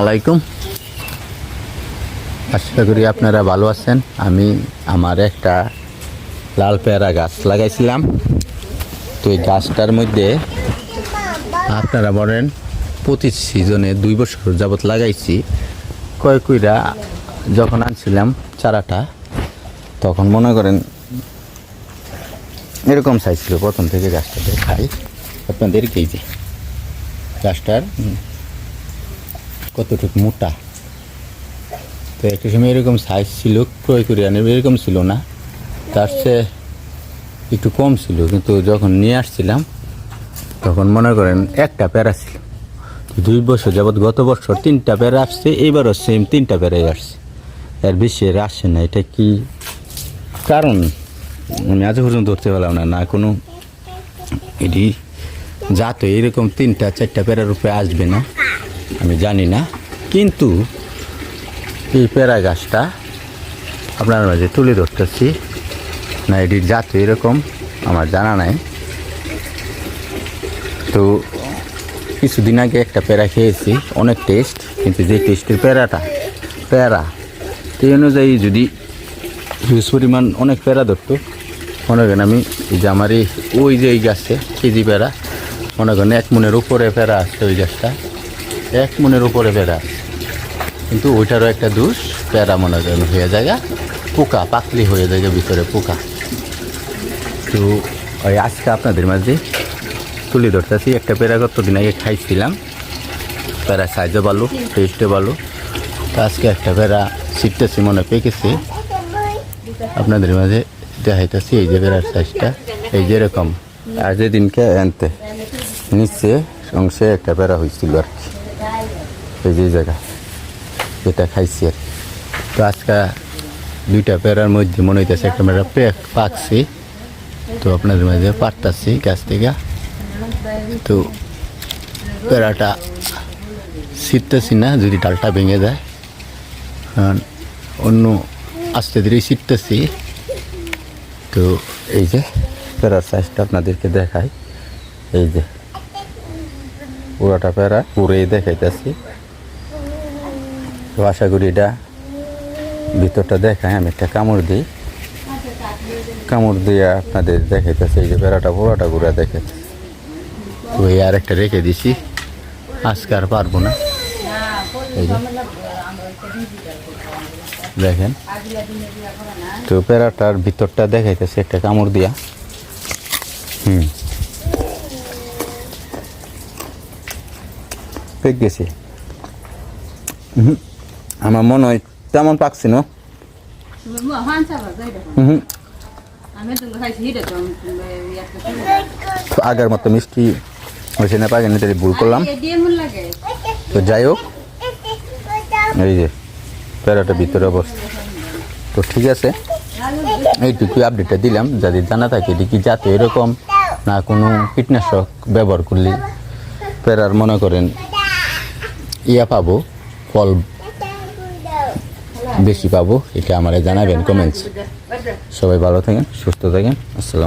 আলাইকুম। আশা করি আপনারা ভালো আছেন। আমি আমার একটা লাল পেয়ারা গাছ লাগাইছিলাম। তো এই গাছটার মধ্যে আপনারা বলেন, প্রতি সিজনে দুই বছর যাবত লাগাইছি। কয় কইরা যখন আনছিলাম চারাটা, তখন মনে করেন এরকম সাইজ ছিল। প্রথম থেকে গাছটা দেখাই। আপনাদেরকে এই যে গাছটার কতটুকু মোটা? তো একটা সময় এরকম সাইজ ছিল ক্রয় করে আনে এরকম ছিল না। তার চেয়ে একটু কম ছিল কিন্তু যখন নিয়ে আসছিলাম তখন মনে করেন একটা প্যারা ছিল। দুই বছর যাবৎ গত বছর তিনটা প্যারা আসছে এইবারও সেম তিনটা প্যারাই আসছে। এর বেশি এর আসছে না এটা কি কারণ? আমি আজ পর্যন্ত ধরতে পারলাম না না কোনো এটি যাতে এরকম তিনটা চারটা প্যারার উপরে আসবে না। আমি জানি না, কিন্তু এই প্যারা গাছটা আপনার মাঝে তুলে ধরতেছি। না, এটির জাত এরকম, আমার জানা নাই। তো কিছুদিন আগে একটা প্যারা খেয়েছি, অনেক টেস্ট কিন্তু যে টেস্টের প্যারাটা প্যারা সেই অনুযায়ী যদি হিউজ পরিমাণ অনেক প্যারা ধরতো, মনে করেন আমি এই যে আমার এই ওই যে এই গাছে, কেজি প্যারা মনে করেন এক মনের উপরে প্যারা আসছে ওই গাছটা। এক মনের উপরে আছে। কিন্তু ওইটারও একটা দোষ প্যারা মনে হয়ে যায় পোকা পাকলি হয়ে যায় ভিতরে পোকা। তো ওই আজকে আপনাদের মাঝে তুলে ধরতেছি, একটা প্যারা কতদিন আগে খাইছিলাম। প্যারা সাইজও ভালো টেস্টও ভালো। তো আজকে একটা প্যারা ছিটতেছি, মনে পেকেছে। আপনাদের মাঝে দেখাইতেছি এই যে প্যারার সাইজটা এই যে এরকম। আর যেদিনকে আনতে, নিচে অংশে একটা প্যারা হয়েছিল আর কি। এই যে জায়গা। এটা খাইছি আর। তো আজকে দুইটা পেয়ারার মধ্যে মনে হইতেছে একটা মেয়েরা পেক পাকছি। তো আপনাদের মাঝে পারতাছি গাছ থেকে। তো পেয়ারাটা ছিটতেছি না, যদি ডালটা ভেঙে যায়। কারণ অন্য আস্তে ধীরে ছিটতেছি। তো এই যে প্যারার সাইজটা আপনাদেরকে দেখাই। এই যে পুরাটা প্যারা পুরেই দেখাইতেছি। তো আশা করি এটা ভিতরটা দেখায় আমি একটা কামড় দিই। কামড় দিয়ে আপনাদের দেখাইতেছে, এই যে প্যারাটা পুরাটা ঘুরে দেখাইতেছে। তো এই আর একটা রেখে দিছি, আজকে আর পারব না। দেখেন। তো প্যারাটার ভিতরটা দেখাইতেছে, একটা কামড় দিয়া। হুম। পেক গেছে। হুম। আমার মনে হয় তেমন পাকছি না। আগের মতো মিষ্টি হয়েছে না পাকেনি তাই ভুল করলাম। তো যাই হোক এই যে প্যারাটা ভিতরে অবস্থা। তো ঠিক আছে এইটুকুই আপডেটটা দিলাম। যাদের জানা থাকে এটি কি যাতে এরকম না কোনো কীটনাশক ব্যবহার করলে প্যারার মনে করেন ইয়া পাবো ফল বেশি পাবো এটা আমারে জানাবেন কমেন্টস সবাই ভালো থাকেন সুস্থ থাকেন আসসালাম